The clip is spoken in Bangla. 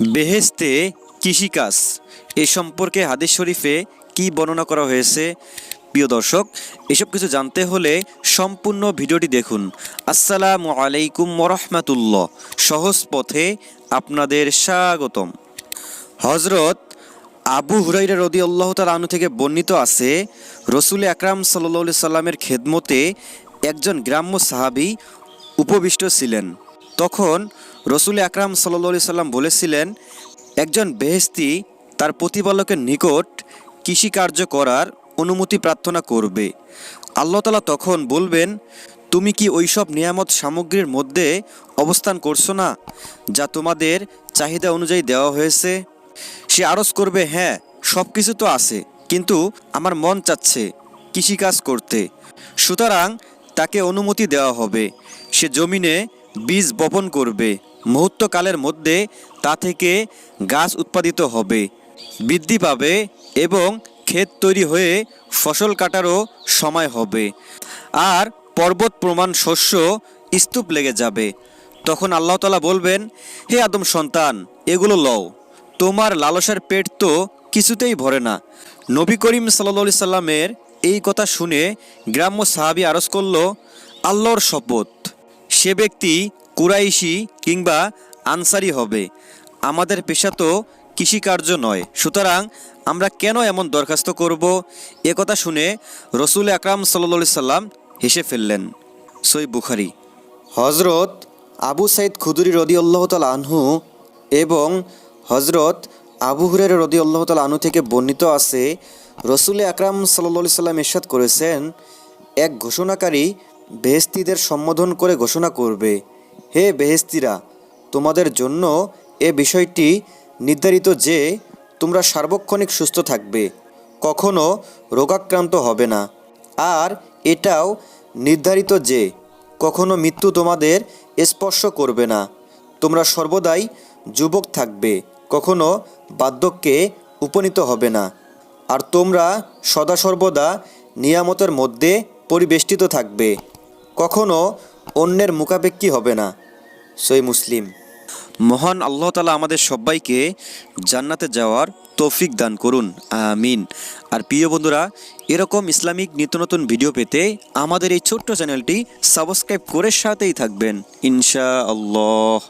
বেহেস্তে কৃষিকাজ। এ সম্পর্কে হাদিস শরীফে কি বর্ণনা করা হয়েছে? প্রিয় দর্শক, এসব কিছু জানতে হলে সম্পূর্ণ ভিডিওটি দেখুন। আসসালামু আলাইকুম মরহমাতুল্লাহ সহজ পথে আপনাদের স্বাগতম। হজরত আবু হুরাইরা রদি আল্লাহ আনু থেকে বর্ণিত আছে, রসুল আকরাম সাল্লি সাল্লামের খেদমতে একজন গ্রাম্য সাহাবি উপবিষ্ট ছিলেন। তখন রসুল আকরাম সাল্লি সাল্লাম বলেছিলেন, একজন বেহেস্তি তার প্রতিপালকের নিকট কৃষিকার্য করার অনুমতি প্রার্থনা করবে। আল্লাহ তালা তখন বলবেন, তুমি কি ওইসব নিয়ামত সামগ্রীর মধ্যে অবস্থান করছ না, যা তোমাদের চাহিদা অনুযায়ী দেওয়া হয়েছে? সে আরজ করবে হ্যাঁ সব কিছু তো আছে, কিন্তু আমার মন চাচ্ছে কৃষিকাজ করতে। সুতরাং তাকে অনুমতি দেওয়া হবে। সে জমিনে বীজ বপন করবে। মুহূর্তকালের মধ্যে তা থেকে গাছ উৎপাদিত হবে, বৃদ্ধি পাবে এবং ক্ষেত তৈরি হয়ে ফসল কাটারও সময় হবে। আর পর্বত প্রমাণ শস্য স্তূপ লেগে যাবে। তখন আল্লাহ তালা বলবেন, হে আদম সন্তান, এগুলো লও। তোমার লালসার পেট তো কিছুতেই ভরে না। নবী করিম সাল্লি সাল্লামের এই কথা শুনে গ্রাম্য সাহাবি আরজ করল, আল্লাহর শপথ। সে ব্যক্তি কুরাইশি কিংবা আনসারি হবে। আমাদের পেশা তো কৃষিকার্য নয়। সুতরাং আমরা কেন এমন দরখাস্ত করব? এ কথা শুনে রসুল আকরাম সাল্লি সাল্লাম হেসে ফেললেন। সই বুখারি। হজরত আবু সাইদ খুদুরি রদি আল্লাহ তাল আনহু এবং হজরত আবু হুরের রদি আল্লাহ তাল আনহু থেকে বর্ণিত আছে, রসুল আকরাম সাল্লি সাল্লাম ইরশাদ করেছেন, এক ঘোষণাকারী বেহেস্তিদের সম্বোধন করে ঘোষণা করবে, হে বেহেস্তিরা, তোমাদের জন্য এ বিষয়টি নির্ধারিত যে তোমরা সার্বক্ষণিক সুস্থ থাকবে, কখনো রোগাক্রান্ত হবে না। আর এটাও নির্ধারিত যে কখনো মৃত্যু তোমাদের স্পর্শ করবে না। তোমরা সর্বদাই যুবক থাকবে, কখনো বার্ধক্যে উপনীত হবে না। আর তোমরা সদা সর্বদা নিয়ামতের মধ্যে পরিবেষ্টিত থাকবে। কখনো অন্যের মুখাপেক্ষী হবে না। সই মুসলিম। মহান আল্লাহ তালা আমাদের সবাইকে জান্নাতে যাওয়ার তৌফিক দান করুন। আমিন। আর প্রিয় বন্ধুরা, এরকম ইসলামিক নিত্য নতুন ভিডিও পেতে আমাদের এই ছোট্ট চ্যানেলটি সাবস্ক্রাইব করে সাথেই থাকবেন। ইনশা আল্লাহ